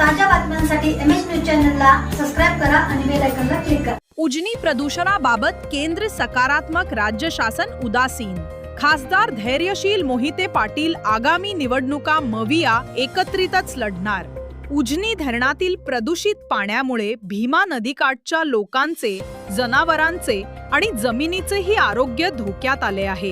ताज्या बातम्यांसाठी M H news चॅनलला सबस्क्राईब करा आणि बेल आयकॉनला क्लिक करा. उजनी प्रदूषणाबाबत केंद्र सकारात्मक राज्य शासन उदासीन. खासदार धैर्यशील मोहिते पाटील आगामी निवडणुका मविया एकत्रितच लढणार. उजनी धरणातील प्रदूषित पाण्यामुळे भीमा नदीकाठच्या लोकांचे जनावरांचे आणि जमिनीचेही आरोग्य धोक्यात आले आहे.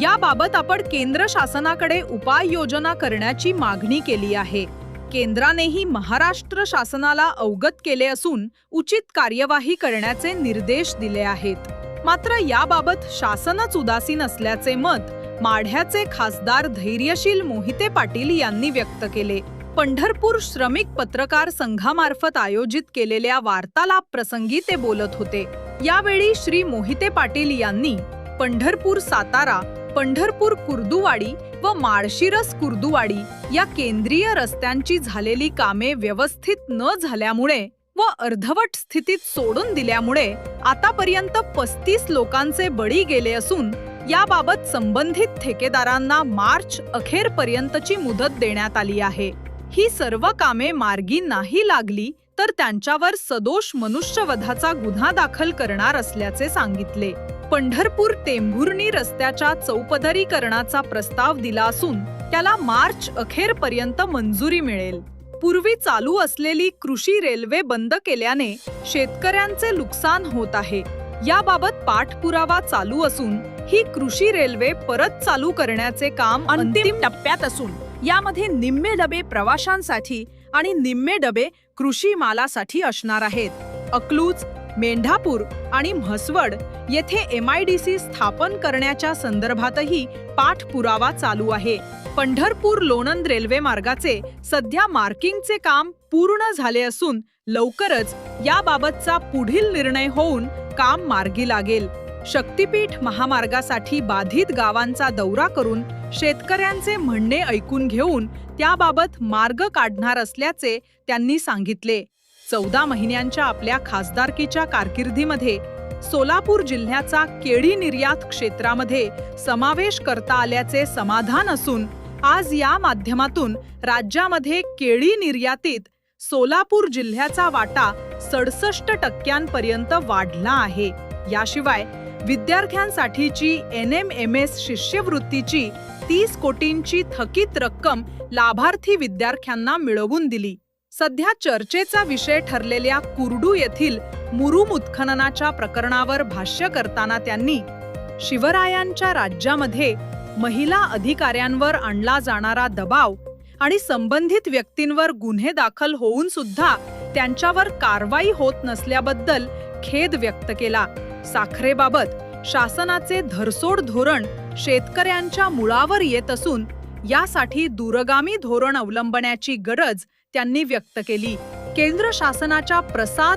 याबाबत आपण केंद्र शासनाकडे उपाययोजना करण्याची मागणी केली आहे. केंद्रानेही महाराष्ट्र शासनाला अवगत केले असून उचित कार्यवाही करण्याचे निर्देश दिले आहेत. मात्र याबाबत शासनच उदासीन असल्याचे मत माढ्याचे खासदार धैर्यशील मोहिते पाटील यांनी व्यक्त केले. पंढरपूर श्रमिक पत्रकार संघामार्फत आयोजित केलेल्या वार्तालाप प्रसंगी ते बोलत होते. यावेळी श्री मोहिते पाटील यांनी पंढरपूर सातारा पंढरपूर कुर्दुवाडी व माळशिरस कुर्दुवाडी या केंद्रीय रस्त्यांची झालेली कामे व्यवस्थित न झाल्यामुळे व अर्धवट स्थितीत सोडून दिल्यामुळे आतापर्यंत पस्तीस लोकांचे बळी गेले असून याबाबत संबंधित ठेकेदारांना मार्च अखेरपर्यंतची मुदत देण्यात आली आहे. ही सर्व कामे मार्गी नाही लागली तर त्यांच्यावर सदोष मनुष्यवधाचा गुन्हा दाखल करणार असल्याचे सांगितले. पंढरपूर टेंभुर्णी रस्त्याच्या चौपदरीकरणाचा प्रस्ताव दिला असून त्याला मार्च अखेरपर्यंत मंजुरी मिळेल. पूर्वी चालू असलेली कृषी रेल्वे बंद केल्याने शेतकऱ्यांचे नुकसान होत आहे. याबाबत पाठपुरावा चालू असून ही कृषी रेल्वे परत चालू करण्याचे काम अंतिम टप्प्यात असून यामध्ये निम्मे डबे प्रवाशांसाठी आणि निम्मे डबे कृषी मालासाठी असणार आहेत. अकलूज मेंढापूर आणि म्हसवड येथे एम आय डी सी स्थापन करण्याच्या संदर्भातही पाठपुरावा चालू आहे. पंढरपूर लोणंद रेल्वे मार्गाचे सध्या मार्किंगचे काम पूर्ण झाले असून लवकरच याबाबतचा पुढील निर्णय होऊन काम मार्गी लागेल. शक्तीपीठ महामार्गासाठी बाधित गावांचा दौरा करून शेतकऱ्यांचे म्हणणे ऐकून घेऊन त्याबाबत मार्ग काढणार असल्याचे त्यांनी सांगितले. चौदा महिन्यांच्या आपल्या खासदारकीच्या कारकिर्दीमध्ये सोलापूर जिल्ह्याचा केळी निर्यात क्षेत्रामध्ये समावेश करता आल्याचे समाधान असून आज या माध्यमातून राज्यामध्ये केळी निर्यातीत सोलापूर जिल्ह्याचा वाटा सडसष्ट टक्क्यांपर्यंत वाढला आहे. याशिवाय विद्यार्थ्यांसाठीची एन एम एम एस शिष्यवृत्तीची तीस कोटींची थकीत रक्कम लाभार्थी विद्यार्थ्यांना मिळवून दिली. सध्या चर्चेचा विषय ठरलेल्या कुर्डू येथील मुरुम उत्खननाच्या प्रकरणावर भाष्य करताना त्यांनी शिवरायांच्या राज्यामध्ये महिला अधिकाऱ्यांवर आणला जाणारा दबाव आणि संबंधित व्यक्तींवर गुन्हे दाखल होऊन सुद्धा त्यांच्यावर कारवाई होत नसल्याबद्दल खेद व्यक्त केला. साखरेबाबत शासनाचे धरसोड धोरण शेतकऱ्यांच्या मुळावर येत असून यासाठी दूरगामी धोरण अवलंबण्याची गरज त्यांनी व्यक्त केली. केंद्र शासनाच्या प्रसाद